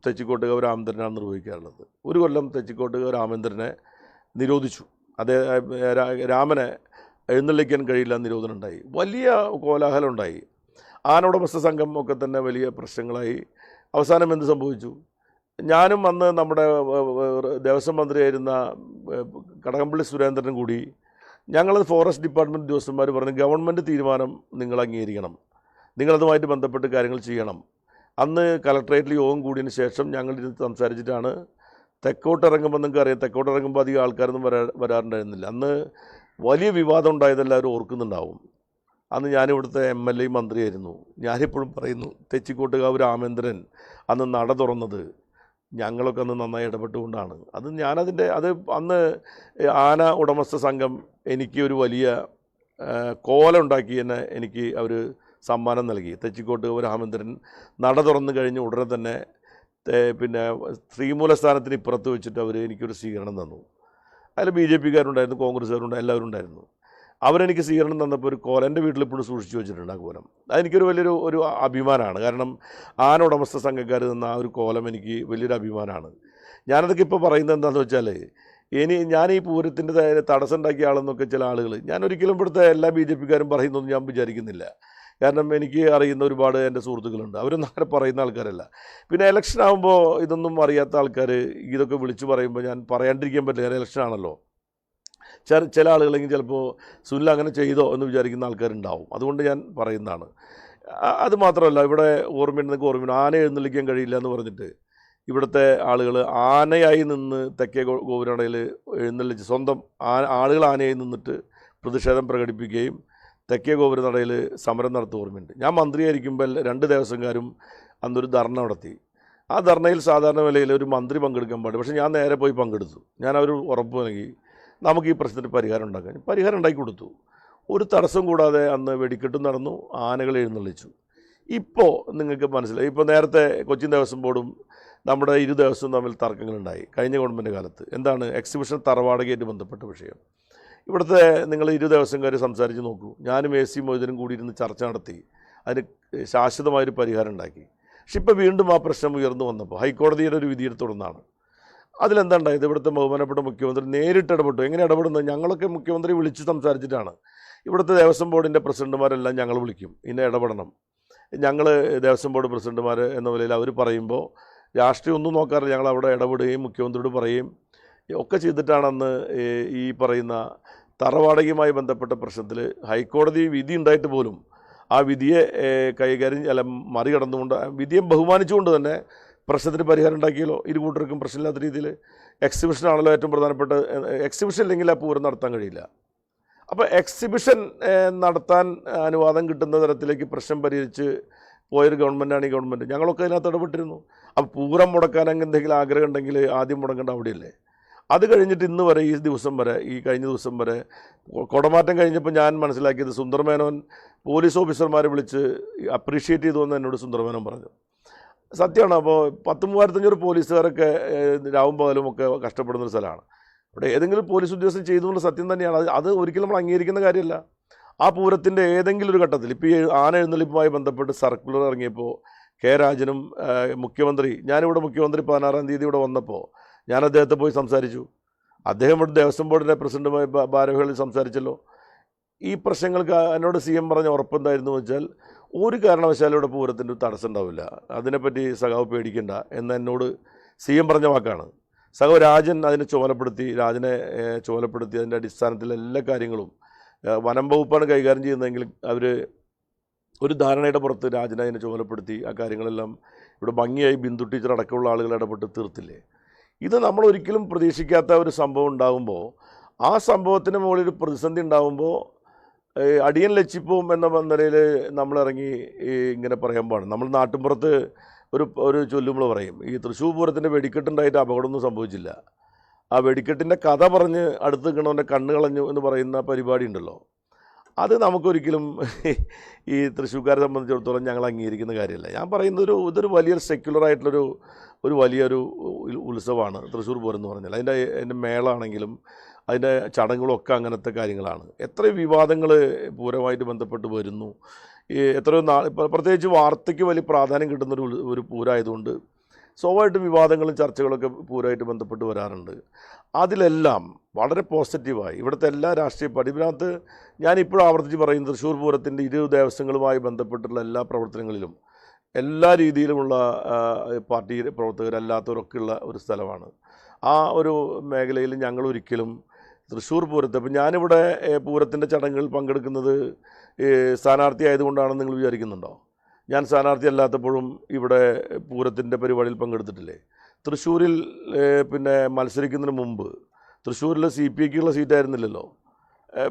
തെച്ചിക്കോട്ട് രാമേന്ദ്രനാണ് നിർവഹിക്കാറുള്ളത്. ഒരു കൊല്ലം തെച്ചിക്കോട്ട് രാമേന്ദ്രനെ നിരോധിച്ചു. അതേ രാമനെ എഴുന്നള്ളിക്കാൻ കഴിയില്ല നിരോധനം ഉണ്ടായി വലിയ കോലാഹലം ഉണ്ടായി ആനോടമസ്ഥ സംഘം ഒക്കെ തന്നെ വലിയ പ്രശ്നങ്ങളായി. അവസാനം എന്ത് സംഭവിച്ചു? ഞാനും അന്ന് നമ്മുടെ ദേവസ്വം മന്ത്രിയായിരുന്ന കടകംപള്ളി സുരേന്ദ്രനും കൂടി ഞങ്ങൾ ഫോറസ്റ്റ് ഡിപ്പാർട്ട്മെന്റ് ഉദ്യോഗസ്ഥന്മാർ പറഞ്ഞു ഗവൺമെന്റ് തീരുമാനം നിങ്ങൾ അംഗീകരിക്കണം. നിങ്ങളതുമായിട്ട് ബന്ധപ്പെട്ട് കാര്യങ്ങൾ ചെയ്യണം. അന്ന് കലക്ട്രേറ്റിൽ യോഗം കൂടിയതിന് ശേഷം ഞങ്ങൾ ഇത് സംസാരിച്ചിട്ടാണ് തെക്കോട്ട് ഇറങ്ങുമ്പോൾ നിങ്ങൾക്ക് അറിയാം തെക്കോട്ട് ഇറങ്ങുമ്പോൾ അധികം ആൾക്കാരൊന്നും വരാ വരാറുണ്ടായിരുന്നില്ല. അന്ന് വലിയ വിവാദം ഉണ്ടായതെല്ലാവരും ഓർക്കുന്നുണ്ടാവും. അന്ന് ഞാനിവിടുത്തെ എം എൽ എ മന്ത്രിയായിരുന്നു. ഞാനിപ്പോഴും പറയുന്നു തെച്ചിക്കോട്ടുകാവ് രാമേന്ദ്രൻ അന്ന് നട തുറന്നത് ഞങ്ങളൊക്കെ അന്ന് നന്നായി ഇടപെട്ടുകൊണ്ടാണ്. അത് ഞാനതിന്റെ അത് അന്ന് ആന ഉടമസ്ഥ സംഘം എനിക്ക് ഒരു വലിയ കോല ഉണ്ടാക്കി എന്നെ എനിക്ക് അവർ സമ്മാനം നൽകി. തെച്ചിക്കോട്ട് രാമേന്ദ്രൻ നട തുറന്നു കഴിഞ്ഞ് ഉടനെ തന്നെ പിന്നെ ശ്രീമൂലസ്ഥാനത്തിന് ഇപ്പുറത്ത് വെച്ചിട്ട് അവർ എനിക്കൊരു സ്വീകരണം തന്നു. അതിൽ ബി ജെ പിക്കാരുണ്ടായിരുന്നു കോൺഗ്രസ്സുകാരുണ്ടായിരുന്നു എല്ലാവരും ഉണ്ടായിരുന്നു അവരെനിക്ക് സ്വീകരണം തന്നപ്പോൾ ഒരു കോല. എന്റെ വീട്ടിൽ ഇപ്പോഴും സൂക്ഷിച്ചു വെച്ചിട്ടുണ്ട് ആ കോലം. അതെനിക്കൊരു വലിയൊരു ഒരു അഭിമാനമാണ്. കാരണം ആന ഉടമസ്ഥ സംഘക്കാർ തന്ന ആ ഒരു കോലം എനിക്ക് വലിയൊരു അഭിമാനമാണ്. ഞാനതൊക്കെ ഇപ്പോൾ പറയുന്നത് എന്താണെന്ന് വെച്ചാൽ ഇനി ഞാൻ ഈ പൂരത്തിന്റെ തടസ്സം ഉണ്ടാക്കിയ ആളെന്നൊക്കെ ചില ആളുകൾ ഞാൻ ഒരിക്കലും ഇവിടുത്തെ എല്ലാ ബി ജെ പിക്കാരും പറയുന്നൊന്നും ഞാൻ വിചാരിക്കുന്നില്ല. കാരണം എനിക്ക് അറിയുന്ന ഒരുപാട് എന്റെ സുഹൃത്തുക്കളുണ്ട്. അവരൊന്നും അങ്ങനെ പറയുന്ന ആൾക്കാരല്ല. പിന്നെ ഇലക്ഷൻ ആകുമ്പോൾ ഇതൊന്നും അറിയാത്ത ആൾക്കാർ ഇതൊക്കെ വിളിച്ചു പറയുമ്പോൾ ഞാൻ പറയാണ്ടിരിക്കാൻ പറ്റില്ല. ഇലക്ഷൻ ആണല്ലോ. ചില ആളുകളെങ്കിൽ ചിലപ്പോൾ സുനിൽ അങ്ങനെ ചെയ്തോ എന്ന് വിചാരിക്കുന്ന ആൾക്കാരുണ്ടാവും. അതുകൊണ്ട് ഞാൻ പറയുന്നതാണ്. അത് മാത്രമല്ല ഇവിടെ ഓർമ്മയുണ്ടെങ്കിൽ ഓർമ്മ ആന എഴുന്നള്ളിക്കാൻ കഴിയില്ല എന്ന് പറഞ്ഞിട്ട് ഇവിടുത്തെ ആളുകൾ ആനയായി നിന്ന് തെക്കേ ഗോ- ഗോപുരനടയിൽ എഴുന്നള്ളിച്ച് സ്വന്തം ആളുകൾ ആനയായി നിന്നിട്ട് പ്രതിഷേധം പ്രകടിപ്പിക്കുകയും തെക്കേ ഗോപുരനടയിൽ സമരം നടത്തുക ഓർമ്മയുണ്ട്. ഞാൻ മന്ത്രിയായിരിക്കുമ്പോൾ രണ്ട് ദേവസ്വംകാരും അന്നൊരു ധർണ നടത്തി. ആ ധർണയിൽ സാധാരണ നിലയിൽ ഒരു മന്ത്രി പങ്കെടുക്കാൻ പാടില്ല. പക്ഷേ ഞാൻ നേരെ പോയി പങ്കെടുത്തു. ഞാൻ അവർ ഉറപ്പ് നൽകി. നമുക്ക് ഈ പ്രശ്നത്തിന് പരിഹാരം ഉണ്ടാക്കാൻ. പരിഹാരം ഉണ്ടാക്കി കൊടുത്തു. ഒരു തടസ്സം കൂടാതെ അന്ന് വെടിക്കെട്ടും നടന്നു ആനകൾ എഴുന്നള്ളിച്ചു. ഇപ്പോൾ നിങ്ങൾക്ക് മനസ്സിലായി. ഇപ്പോൾ നേരത്തെ കൊച്ചിൻ ദേവസ്വം ബോർഡും നമ്മുടെ ഇരു ദിവസവും തമ്മിൽ തർക്കങ്ങളുണ്ടായി കഴിഞ്ഞ ഗവൺമെന്റ് കാലത്ത്. എന്താണ്? എക്സിബിഷൻ തറവാടകയായിട്ട് ബന്ധപ്പെട്ട വിഷയം. ഇവിടുത്തെ നിങ്ങൾ ഇരു ദേവസ്വംകാർ സംസാരിച്ച് നോക്കൂ. ഞാനും എ സി മൊയ്തനും കൂടി ഇരുന്ന് ചർച്ച നടത്തി. അതിന് ശാശ്വതമായൊരു പരിഹാരം ഉണ്ടാക്കി. പക്ഷെ ഇപ്പോൾ വീണ്ടും ആ പ്രശ്നം ഉയർന്നു വന്നപ്പോൾ ഹൈക്കോടതിയുടെ ഒരു വിധിയെ തുടർന്നാണ്. അതിലെന്താ ഉണ്ടായത് ഇവിടുത്തെ ബഹുമാനപ്പെട്ട മുഖ്യമന്ത്രി നേരിട്ട് ഇടപെട്ടു? എങ്ങനെ ഇടപെടുന്നത് ഞങ്ങളൊക്കെ മുഖ്യമന്ത്രി വിളിച്ച് സംസാരിച്ചിട്ടാണ്. ഇവിടുത്തെ ദേവസ്വം ബോർഡിന്റെ പ്രസിഡന്റുമാരെല്ലാം ഞങ്ങൾ വിളിക്കും. ഇന്നെ ഇടപെടണം. ഞങ്ങൾ ദേവസ്വം ബോർഡ് പ്രസിഡന്റുമാർ എന്ന നിലയിൽ അവർ പറയുമ്പോൾ രാഷ്ട്രീയം ഒന്നും നോക്കാറില്ല. ഞങ്ങൾ അവിടെ ഇടപെടുകയും മുഖ്യമന്ത്രിയോട് പറയുകയും ഒക്കെ ചെയ്തിട്ടാണെന്ന് ഈ പറയുന്ന തറവാടകയുമായി ബന്ധപ്പെട്ട പ്രശ്നത്തിൽ ഹൈക്കോടതി വിധി ഉണ്ടായിട്ട് പോലും ആ വിധിയെ കൈകാര്യം അല്ല മറികടന്നുകൊണ്ട് വിധിയെ ബഹുമാനിച്ചുകൊണ്ട് തന്നെ പ്രശ്നത്തിന് പരിഹാരം ഉണ്ടാക്കിയല്ലോ ഇരു കൂട്ടർക്കും പ്രശ്നമില്ലാത്ത രീതിയിൽ എക്സിബിഷനാണല്ലോ ഏറ്റവും പ്രധാനപ്പെട്ട എക്സിബിഷൻ ഇല്ലെങ്കിൽ ആ പൂരം നടത്താൻ കഴിയില്ല. അപ്പോൾ എക്സിബിഷൻ നടത്താൻ അനുവാദം കിട്ടുന്ന തരത്തിലേക്ക് പ്രശ്നം പരിഹരിച്ച് പോയൊരു ഗവൺമെന്റാണ് ഈ ഗവൺമെന്റ് ഞങ്ങളൊക്കെ അതിനകത്ത് ഇടപെട്ടിരുന്നു. അപ്പോൾ പൂരം മുടക്കാൻ എന്തെങ്കിലും ആഗ്രഹം ഉണ്ടെങ്കിൽ ആദ്യം മുടങ്ങേണ്ട അവിടെയല്ലേ? അത് കഴിഞ്ഞിട്ട് ഇന്ന് വരെ ഈ ദിവസം വരെ ഈ കഴിഞ്ഞ ദിവസം വരെ കുടമാറ്റം കഴിഞ്ഞപ്പോൾ ഞാൻ മനസ്സിലാക്കിയത് സുന്ദർമേനോൻ പോലീസ് ഓഫീസർമാരെ വിളിച്ച് അപ്രീഷിയേറ്റ് ചെയ്തു എന്ന് എന്നോട് സുന്ദർമേനോൻ പറഞ്ഞു. സത്യമാണ്. അപ്പോൾ പത്ത് മൂവായിരത്തഞ്ഞൂറ് പോലീസുകാരൊക്കെ രാവും പകലും ഒക്കെ കഷ്ടപ്പെടുന്ന ഒരു സ്ഥലമാണ്. ഇവിടെ ഏതെങ്കിലും പോലീസ് ഉദ്യോഗസ്ഥൻ ചെയ്തു എന്നുള്ള സത്യം തന്നെയാണ്. അത് അത് ഒരിക്കലും നമ്മൾ അംഗീകരിക്കുന്ന കാര്യമല്ല. ആ പൂരത്തിന്റെ ഏതെങ്കിലും ഒരു ഘട്ടത്തിൽ ഇപ്പോൾ ഈ ആന എഴുന്നള്ളിപ്പുമായി ബന്ധപ്പെട്ട് സർക്കുലർ ഇറങ്ങിയപ്പോൾ കെ രാജനും മുഖ്യമന്ത്രി ഞാനിവിടെ മുഖ്യമന്ത്രി പതിനാറാം തീയതി ഇവിടെ വന്നപ്പോൾ ഞാൻ അദ്ദേഹത്തെ പോയി സംസാരിച്ചു. അദ്ദേഹം ഇവിടെ ദേവസ്വം ബോർഡിന്റെ പ്രസിഡന്റുമായി ഭാ- ഭാരവാഹികളിൽ സംസാരിച്ചല്ലോ. ഈ പ്രശ്നങ്ങൾക്ക് എന്നോട് സി എം പറഞ്ഞ ഉറപ്പെന്തായിരുന്നു വെച്ചാൽ ഒരു കാരണവശാലും ഇവിടെ പൂരത്തിന്റെ തടസ്സം ഉണ്ടാവില്ല. അതിനെപ്പറ്റി സഖാവ് പേടിക്കണ്ട എന്ന് എന്നോട് സി എം പറഞ്ഞ വാക്കാണ്. സഖാവ് രാജൻ അതിനെ ചുമലപ്പെടുത്തി രാജനെ ചുമലപ്പെടുത്തി അതിന്റെ അടിസ്ഥാനത്തിൽ എല്ലാ കാര്യങ്ങളും വനം വകുപ്പാണ് കൈകാര്യം ചെയ്യുന്നതെങ്കിൽ അവർ ഒരു ധാരണയുടെ പുറത്ത് രാജനെ അതിനെ ചുമലപ്പെടുത്തി ആ കാര്യങ്ങളെല്ലാം ഇവിടെ ഭംഗിയായി ബിന്ദു ടീച്ചർ അടക്കമുള്ള ആളുകൾ ഇടപെട്ട് തീർത്തില്ലേ? ഇത് നമ്മൾ ഒരിക്കലും പ്രതീക്ഷിക്കാത്ത ഒരു സംഭവം ഉണ്ടാകുമ്പോൾ ആ സംഭവത്തിന് മുകളിൽ ഒരു പ്രതിസന്ധി ഉണ്ടാകുമ്പോൾ അടിയൻ ലച്ചിപ്പവും എന്ന നിലയിൽ നമ്മളിറങ്ങി ഇറങ്ങി ഇങ്ങനെ പറയാൻ പാടും. നമ്മൾ നാട്ടിൻപുറത്ത് ഒരു ഒരു ചൊല്ലുമ്പോൾ പറയും ഈ തൃശ്ശൂർ പൂരത്തിന്റെ വെടിക്കെട്ടുണ്ടായിട്ട് അപകടമൊന്നും സംഭവിച്ചില്ല. ആ വെടിക്കെട്ടിന്റെ കഥ പറഞ്ഞ് അടുത്ത് നിൽക്കണവന്റെ കണ്ണ് കളഞ്ഞു എന്ന് പറയുന്ന പരിപാടി ഉണ്ടല്ലോ. അത് നമുക്കൊരിക്കലും ഈ തൃശ്ശൂർക്കാരെ സംബന്ധിച്ചിടത്തോളം ഞങ്ങൾ അംഗീകരിക്കുന്ന കാര്യമല്ല. ഞാൻ പറയുന്നത് ഇതൊരു വലിയൊരു സെക്യുലറായിട്ടുള്ളൊരു ഒരു വലിയൊരു ഉത്സവമാണ് തൃശ്ശൂർ പൂരം എന്ന് പറഞ്ഞാൽ. അതിന്റെ അതിന്റെ മേളാണെങ്കിലും അതിന്റെ ചടങ്ങുകളൊക്കെ അങ്ങനത്തെ കാര്യങ്ങളാണ്. എത്ര വിവാദങ്ങൾ പൂരമായിട്ട് ബന്ധപ്പെട്ട് വരുന്നു. എത്രയോ നാൾ പ്രത്യേകിച്ച് വാർത്തയ്ക്ക് വലിയ പ്രാധാന്യം കിട്ടുന്നൊരു ഒരു പൂരമായതുകൊണ്ട് സ്വാഭാവികമായിട്ടും വിവാദങ്ങളും ചർച്ചകളൊക്കെ പൂരമായിട്ട് ബന്ധപ്പെട്ട് വരാറുണ്ട്. അതിലെല്ലാം വളരെ പോസിറ്റീവായി ഇവിടുത്തെ എല്ലാ രാഷ്ട്രീയ പാർട്ടി ഇതിനകത്ത് ഞാനിപ്പോഴും ആവർത്തിച്ച് പറയും തൃശ്ശൂർ പൂരത്തിന്റെ ഇരു ദേവസ്വങ്ങളുമായി ബന്ധപ്പെട്ടുള്ള എല്ലാ പ്രവർത്തനങ്ങളിലും എല്ലാ രീതിയിലുമുള്ള പാർട്ടി പ്രവർത്തകരല്ലാത്തവരൊക്കെയുള്ള ഒരു സ്ഥലമാണ്. ആ ഒരു മേഖലയിൽ ഞങ്ങൾ ഒരിക്കലും തൃശ്ശൂർ പൂരത്തെ. അപ്പം ഞാനിവിടെ പൂരത്തിന്റെ ചടങ്ങുകളിൽ പങ്കെടുക്കുന്നത് സ്ഥാനാർത്ഥി ആയതുകൊണ്ടാണെന്ന് നിങ്ങൾ വിചാരിക്കുന്നുണ്ടോ? ഞാൻ സ്ഥാനാർത്ഥി അല്ലാത്തപ്പോഴും ഇവിടെ പൂരത്തിന്റെ പരിപാടിയിൽ പങ്കെടുത്തിട്ടില്ലേ? തൃശ്ശൂരിൽ പിന്നെ മത്സരിക്കുന്നതിന് മുമ്പ് തൃശ്ശൂരിൽ സി പി ഐക്കുള്ള സീറ്റായിരുന്നില്ലല്ലോ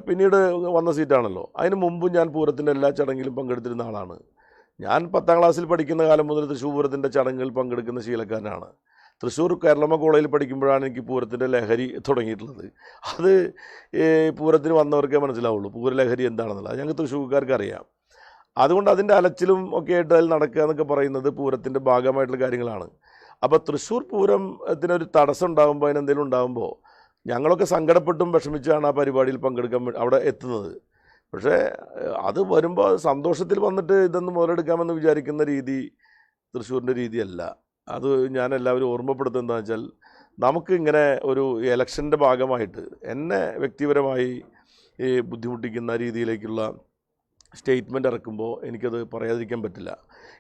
പിന്നീട് വന്ന സീറ്റാണല്ലോ. അതിന് മുമ്പും ഞാൻ പൂരത്തിന്റെ എല്ലാ ചടങ്ങിലും പങ്കെടുത്തിരുന്ന ആളാണ്. ഞാൻ പത്താം ക്ലാസ്സിൽ പഠിക്കുന്ന കാലം മുതൽ തൃശ്ശൂർ പൂരത്തിന്റെ ചടങ്ങുകളിൽ പങ്കെടുക്കുന്ന ശീലക്കാരനാണ്. തൃശ്ശൂർ കേരളമ്മ കോളേജിൽ പഠിക്കുമ്പോഴാണ് എനിക്ക് പൂരത്തിന്റെ ലഹരി തുടങ്ങിയിട്ടുള്ളത്. അത് പൂരത്തിന് വന്നവർക്കേ മനസ്സിലാവുള്ളൂ. പൂര ലഹരി എന്താണെന്നുള്ളത്. ഞങ്ങൾക്ക് തൃശ്ശൂർക്കാർക്ക് അറിയാം. അതുകൊണ്ട് അതിന്റെ അലച്ചിലും ഒക്കെ ആയിട്ട് അതിൽ നടക്കുക എന്നൊക്കെ പറയുന്നത് പൂരത്തിന്റെ ഭാഗമായിട്ടുള്ള കാര്യങ്ങളാണ്. അപ്പോൾ തൃശ്ശൂർ പൂരത്തിനൊരു തടസ്സം ഉണ്ടാകുമ്പോൾ അതിനെന്തെങ്കിലും ഉണ്ടാകുമ്പോൾ ഞങ്ങളൊക്കെ സങ്കടപ്പെട്ടും വിഷമിച്ചാണ് ആ പരിപാടിയിൽ പങ്കെടുക്കാൻ അവിടെ എത്തുന്നത്. പക്ഷേ അത് വരുമ്പോൾ സന്തോഷത്തിൽ വന്നിട്ട് ഇതൊന്ന് മുതലെടുക്കാമെന്ന് വിചാരിക്കുന്ന രീതി തൃശ്ശൂരിന്റെ രീതിയല്ല. അത് ഞാൻ എല്ലാവരും ഓർമ്മപ്പെടുത്തുന്നത് എന്താ വെച്ചാൽ നമുക്ക് ഇങ്ങനെ ഒരു ഇലക്ഷന്റെ ഭാഗമായിട്ട് എന്നെ വ്യക്തിപരമായി ഈ ബുദ്ധിമുട്ടിക്കുന്ന രീതിയിലേക്കുള്ള സ്റ്റേറ്റ്മെന്റ് ഇറക്കുമ്പോൾ എനിക്കത് പറയാതിരിക്കാൻ പറ്റില്ല.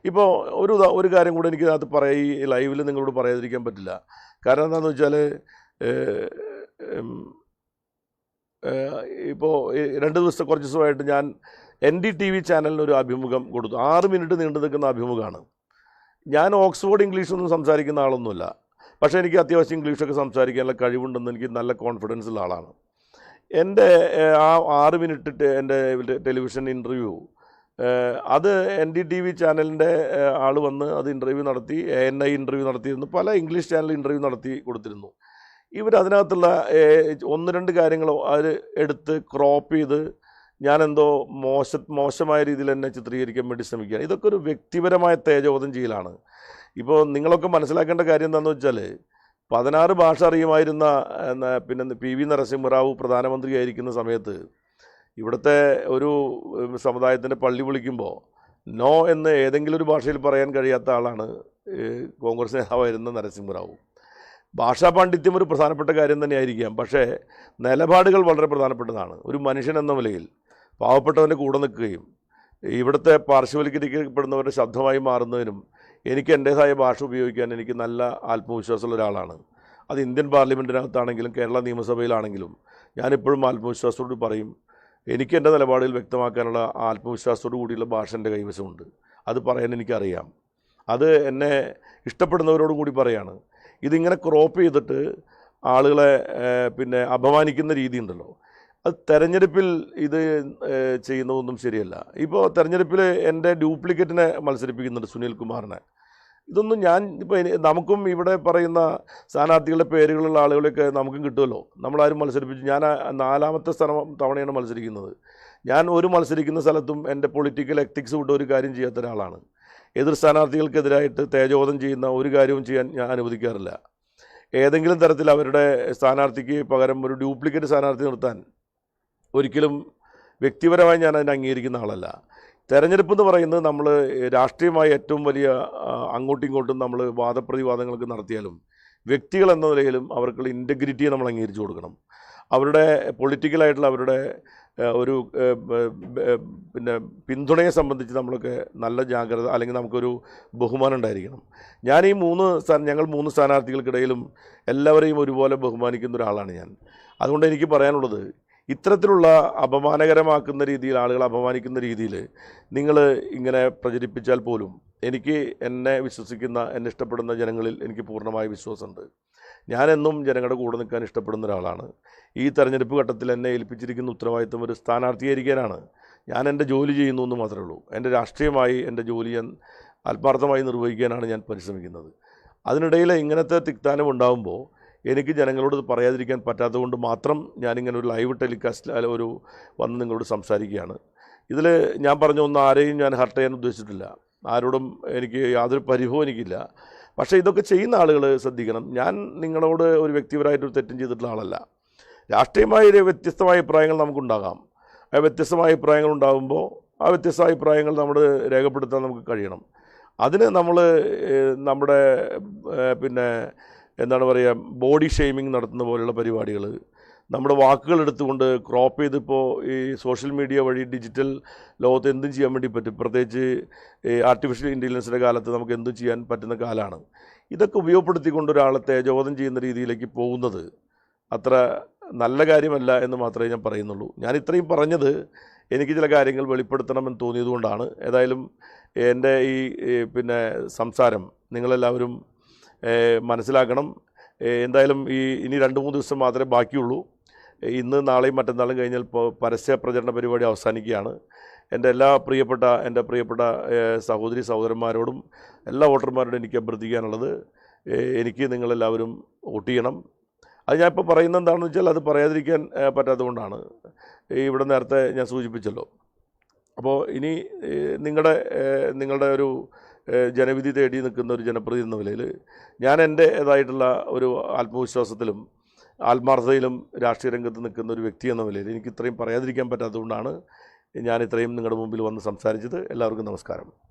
ഇപ്പോൾ ഒരു ഒരു കാര്യം കൂടെ എനിക്ക് അതിനകത്ത് പറയാ. ഈ ലൈവിൽ നിങ്ങളോട് പറയാതിരിക്കാൻ പറ്റില്ല. കാരണം എന്താണെന്ന് വെച്ചാൽ ഇപ്പോൾ രണ്ട് ദിവസത്തെ കുറച്ച് ദിവസമായിട്ട് ഞാൻ എൻ ഡി ടി വി ചാനലിന് ഒരു അഭിമുഖം കൊടുത്തു. ആറ് മിനിറ്റ് നീണ്ടു നിൽക്കുന്ന അഭിമുഖമാണ്. ഞാൻ ഓക്സ്ഫോർഡ് ഇംഗ്ലീഷൊന്നും സംസാരിക്കുന്ന ആളൊന്നുമില്ല. പക്ഷേ എനിക്ക് അത്യാവശ്യം ഇംഗ്ലീഷൊക്കെ സംസാരിക്കാനുള്ള കഴിവുണ്ടെന്ന് എനിക്ക് നല്ല കോൺഫിഡൻസ് ഉള്ള ആളാണ്. എന്റെ ആ ആറ് മിനിറ്റ് എന്റെ ടെലിവിഷൻ ഇന്റർവ്യൂ അത് എൻ ഡി ടി വി ചാനലിന്റെ ആൾ വന്ന് അത് ഇന്റർവ്യൂ നടത്തി എ എൻ ഐ ഇന്റർവ്യൂ നടത്തിയിരുന്നു പല ഇംഗ്ലീഷ് ചാനൽ ഇന്റർവ്യൂ നടത്തി കൊടുത്തിരുന്നു. ഇവർ അതിനകത്തുള്ള ഒന്ന് രണ്ട് കാര്യങ്ങളോ അവർ എടുത്ത് ക്രോപ്പ് ചെയ്ത് ഞാനെന്തോ മോശ മോശമായ രീതിയിൽ എന്നെ ചിത്രീകരിക്കാൻ വേണ്ടി ശ്രമിക്കുകയാണ് ഇതൊക്കെ ഒരു വ്യക്തിപരമായ തേജോധം ചെയ്യലാണ്. ഇപ്പോൾ നിങ്ങളൊക്കെ മനസ്സിലാക്കേണ്ട കാര്യം എന്താണെന്ന് വെച്ചാൽ പതിനാറ് ഭാഷ അറിയുമായിരുന്ന പിന്നെ പി വി നരസിംഹറാവു പ്രധാനമന്ത്രിയായിരിക്കുന്ന സമയത്ത് ഇവിടുത്തെ ഒരു സമുദായത്തിന്റെ പള്ളി വിളിക്കുമ്പോൾ നോ എന്ന് ഏതെങ്കിലും ഒരു ഭാഷയിൽ പറയാൻ കഴിയാത്ത ആളാണ് കോൺഗ്രസ് നേതാവായിരുന്ന നരസിംഹറാവു. ഭാഷാ പാണ്ഡിത്യം ഒരു പ്രധാനപ്പെട്ട കാര്യം തന്നെയായിരിക്കാം. പക്ഷേ നിലപാടുകൾ വളരെ പ്രധാനപ്പെട്ടതാണ്. ഒരു മനുഷ്യൻ എന്ന നിലയിൽ പാവപ്പെട്ടവന്റെ കൂടെ നിൽക്കുകയും ഇവിടുത്തെ പാർശ്വവൽക്കരിക്കപ്പെടുന്നവരുടെ ശബ്ദമായി മാറുന്നതിനും എനിക്ക് എന്റേതായ ഭാഷ ഉപയോഗിക്കാൻ എനിക്ക് നല്ല ആത്മവിശ്വാസമുള്ള ഒരാളാണ്. അത് ഇന്ത്യൻ പാർലമെന്റിനകത്താണെങ്കിലും കേരള നിയമസഭയിലാണെങ്കിലും ഞാനിപ്പോഴും ആത്മവിശ്വാസത്തോട് പറയും എനിക്ക് എന്റെ നിലപാടുകൾ വ്യക്തമാക്കാനുള്ള ആത്മവിശ്വാസത്തോടു കൂടിയുള്ള ഭാഷ എന്റെ കൈവശമുണ്ട്. അത് പറയാൻ എനിക്കറിയാം. അത് എന്നെ ഇഷ്ടപ്പെടുന്നവരോട് കൂടി പറയാണ്. ഇതിങ്ങനെ ക്രോപ്പ് ചെയ്തിട്ട് ആളുകളെ പിന്നെ അപമാനിക്കുന്ന രീതി ഉണ്ടല്ലോ. അത് തെരഞ്ഞെടുപ്പിൽ ഇത് ചെയ്യുന്നതൊന്നും ശരിയല്ല. ഇപ്പോൾ തെരഞ്ഞെടുപ്പിൽ എന്റെ ഡ്യൂപ്ലിക്കറ്റിനെ മത്സരിപ്പിക്കുന്നുണ്ട് സുനിൽ കുമാറിനെ. ഇതൊന്നും ഞാൻ ഇപ്പോൾ നമുക്കും ഇവിടെ പറയുന്ന സ്ഥാനാർത്ഥികളുടെ പേരുകളുള്ള ആളുകളൊക്കെ നമുക്കും കിട്ടുമല്ലോ. നമ്മളാരും മത്സരിപ്പിച്ചു ഞാൻ നാലാമത്തെ സ്ഥലം തവണയാണ് മത്സരിക്കുന്നത്. ഞാൻ ഒരു മത്സരിക്കുന്ന സ്ഥലത്തും എന്റെ പൊളിറ്റിക്കൽ എത്തിക്സ് വിട്ട് ഒരു കാര്യം ചെയ്യാത്ത ഒരാളാണ്. എതിർ സ്ഥാനാർത്ഥികൾക്കെതിരായിട്ട് തേജോധം ചെയ്യുന്ന ഒരു കാര്യവും ചെയ്യാൻ ഞാൻ അനുവദിക്കാറില്ല. ഏതെങ്കിലും തരത്തിൽ അവരുടെ സ്ഥാനാർത്ഥിക്ക് പകരം ഒരു ഡ്യൂപ്ലിക്കേറ്റ് സ്ഥാനാർത്ഥി നിർത്താൻ ഒരിക്കലും വ്യക്തിപരമായി ഞാൻ അതിനെ അംഗീകരിക്കുന്ന ആളല്ല. തെരഞ്ഞെടുപ്പ് എന്ന് പറയുന്നത് നമ്മൾ രാഷ്ട്രീയമായി ഏറ്റവും വലിയ അങ്ങോട്ടും ഇങ്ങോട്ടും നമ്മൾ വാദപ്രതിവാദങ്ങൾക്ക് നടത്തിയാലും വ്യക്തികൾ എന്ന നിലയിലും അവർക്കുള്ള ഇന്റഗ്രിറ്റിയെ നമ്മൾ അംഗീകരിച്ചു കൊടുക്കണം. അവരുടെ പൊളിറ്റിക്കലായിട്ടുള്ള അവരുടെ ഒരു പിന്നെ പിന്തുണയെ സംബന്ധിച്ച് നമ്മളൊക്കെ നല്ല ജാഗ്രത അല്ലെങ്കിൽ നമുക്കൊരു ബഹുമാനം ഉണ്ടായിരിക്കണം. ഞാൻ ഈ മൂന്ന് സ്ഥാന ഞങ്ങൾ മൂന്ന് സ്ഥാനാർത്ഥികൾക്കിടയിലും എല്ലാവരെയും ഒരുപോലെ ബഹുമാനിക്കുന്ന ഒരാളാണ് ഞാൻ. അതുകൊണ്ട് എനിക്ക് പറയാനുള്ളത് ഇത്തരത്തിലുള്ള അപമാനകരമാക്കുന്ന രീതിയിൽ ആളുകളെ അപമാനിക്കുന്ന രീതിയിൽ നിങ്ങൾ ഇങ്ങനെ പ്രചരിപ്പിച്ചാൽ പോലും എനിക്ക് എന്നെ വിശ്വസിക്കുന്ന എന്നെ ഇഷ്ടപ്പെടുന്ന ജനങ്ങളിൽ എനിക്ക് പൂർണമായ വിശ്വാസമുണ്ട്. ഞാനെന്നും ജനങ്ങളുടെ കൂടെ നിൽക്കാൻ ഇഷ്ടപ്പെടുന്ന ഒരാളാണ്. ഈ തെരഞ്ഞെടുപ്പ് ഘട്ടത്തിൽ എന്നെ ഏൽപ്പിച്ചിരിക്കുന്ന ഉത്തരവാദിത്വം ഒരു സ്ഥാനാർത്ഥിയായിരിക്കാനാണ്. ഞാൻ എന്റെ ജോലി ചെയ്യുന്നു എന്ന് മാത്രമേ ഉള്ളൂ. എന്റെ രാഷ്ട്രീയമായി എന്റെ ജോലി ഞാൻ ആത്മാർത്ഥമായി നിർവഹിക്കാനാണ് ഞാൻ പരിശ്രമിക്കുന്നത്. അതിനിടയിൽ ഇങ്ങനത്തെ തിക്താനം ഉണ്ടാകുമ്പോൾ എനിക്ക് ജനങ്ങളോട് പറയാതിരിക്കാൻ പറ്റാത്തതുകൊണ്ട് മാത്രം ഞാനിങ്ങനെ ഒരു ലൈവ് ടെലികാസ്റ്റ് അല്ല ഒരു വന്ന് നിങ്ങളോട് സംസാരിക്കുകയാണ്. ഇതിൽ ഞാൻ പറഞ്ഞ ഒന്നും ആരെയും ഞാൻ ഹർട്ട് ചെയ്യാൻ ഉദ്ദേശിച്ചിട്ടില്ല. ആരോടും എനിക്ക് യാതൊരു പരിഭവം എനിക്കില്ല. പക്ഷേ ഇതൊക്കെ ചെയ്യുന്ന ആളുകൾ ശ്രദ്ധിക്കണം. ഞാൻ നിങ്ങളോട് ഒരു വ്യക്തിപരമായിട്ടൊരു തെറ്റും ചെയ്തിട്ടുള്ള ആളല്ല. രാഷ്ട്രീയമായ വ്യത്യസ്തമായ അഭിപ്രായങ്ങൾ നമുക്കുണ്ടാകാം. ആ വ്യത്യസ്തമായ അഭിപ്രായങ്ങൾ ഉണ്ടാകുമ്പോൾ ആ വ്യത്യസ്ത അഭിപ്രായങ്ങൾ നമ്മൾ രേഖപ്പെടുത്താൻ നമുക്ക് കഴിയണം. അതിന് നമ്മൾ നമ്മുടെ പിന്നെ എന്താണ് പറയുക ബോഡി ഷെയ്മിങ് നടത്തുന്ന പോലെയുള്ള പരിപാടികൾ നമ്മുടെ വാക്കുകൾ എടുത്തുകൊണ്ട് ക്രോപ്പ് ചെയ്തിപ്പോൾ ഈ സോഷ്യൽ മീഡിയ വഴി ഡിജിറ്റൽ ലോകത്ത് എന്തും ചെയ്യാൻ വേണ്ടി പറ്റും. പ്രത്യേകിച്ച് ആർട്ടിഫിഷ്യൽ ഇന്റലിജൻസിന്റെ കാലത്ത് നമുക്ക് എന്തും ചെയ്യാൻ പറ്റുന്ന കാലമാണ് ഇതൊക്കെ ഉപയോഗപ്പെടുത്തിക്കൊണ്ട് ഒരാളെ തേജോധം ചെയ്യുന്ന രീതിയിലേക്ക് പോകുന്നത് അത്ര നല്ല കാര്യമല്ല എന്ന് മാത്രമേ ഞാൻ പറയുന്നുള്ളൂ. ഞാൻ ഇത്രയും പറഞ്ഞത് എനിക്ക് ചില കാര്യങ്ങൾ വെളിപ്പെടുത്തണമെന്ന് തോന്നിയതുകൊണ്ടാണ്. ഏതായാലും എന്റെ ഈ പിന്നെ സംസാരം നിങ്ങളെല്ലാവരും മനസ്സിലാക്കണം. എന്തായാലും ഈ ഇനി രണ്ട് മൂന്ന് ദിവസം മാത്രമേ ബാക്കിയുള്ളൂ. ഇന്ന് നാളെയും മറ്റന്നാളും കഴിഞ്ഞാൽ പരസ്യ പ്രചരണ പരിപാടി അവസാനിക്കുകയാണ്. എന്റെ എല്ലാ പ്രിയപ്പെട്ട എന്റെ പ്രിയപ്പെട്ട സഹോദരി സഹോദരന്മാരോടും എല്ലാ വോട്ടർമാരോടും എനിക്ക് അഭ്യർത്ഥിക്കാനുള്ളത്. എനിക്ക് നിങ്ങളെല്ലാവരും വോട്ട് ചെയ്യണം അത് ഞാൻ ഇപ്പോൾ പറയുന്നത് എന്താണെന്ന് വെച്ചാൽ അത് പറയാതിരിക്കാൻ പറ്റാത്തതുകൊണ്ടാണ്. ഇവിടെ നേരത്തെ ഞാൻ സൂചിപ്പിച്ചല്ലോ. അപ്പോൾ ഇനി നിങ്ങളുടെ നിങ്ങളുടെ ഒരു ജനവിധി തേടി നിൽക്കുന്ന ഒരു ജനപ്രതി എന്ന നിലയിൽ ഞാൻ എന്റേതായിട്ടുള്ള ഒരു ആത്മവിശ്വാസത്തിലും ആത്മാർത്ഥതയിലും രാഷ്ട്രീയ രംഗത്ത് നിൽക്കുന്ന ഒരു വ്യക്തി എന്ന നിലയിൽ എനിക്ക് ഇത്രയും പറയാതിരിക്കാൻ പറ്റാത്തതുകൊണ്ടാണ് ഞാൻ ഇത്രയും നിങ്ങളുടെ മുമ്പിൽ വന്ന് സംസാരിച്ചത്. എല്ലാവർക്കും നമസ്കാരം.